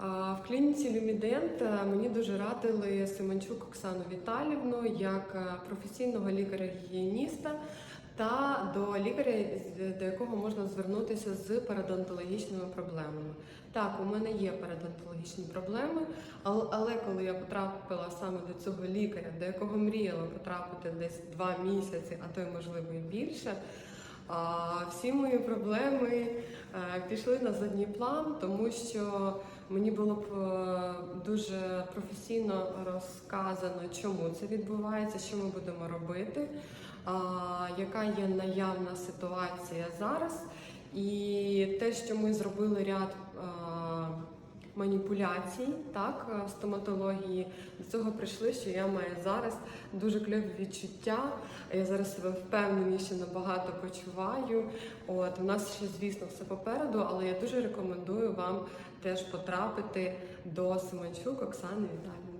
В клініці Люмідент е, мені дуже радили Семенчук Оксану Віталівну як е, професійного лікаря-гігієніста та до лікаря, до якого можна звернутися з парадонтологічними проблемами. Так, у мене є парадонтологічні проблеми, ал- але коли я потрапила саме до цього лікаря, до якого мріяла потрапити десь два місяці, а то й можливо і більше. Всі мої проблеми пішли на задній план, тому що мені було б е, дуже професійно розказано, чому це відбувається, що ми будемо робити, яка є наявна ситуація зараз. І те, що ми зробили ряд е, маніпуляцій, так, е, стоматології, до цього прийшли, що я маю зараз дуже кльові відчуття. Я зараз себе впевненіше набагато почуваю. От у нас ще, звісно, все попереду, але я дуже рекомендую вам теж потрапити до Семенчук Оксани Віталіївни.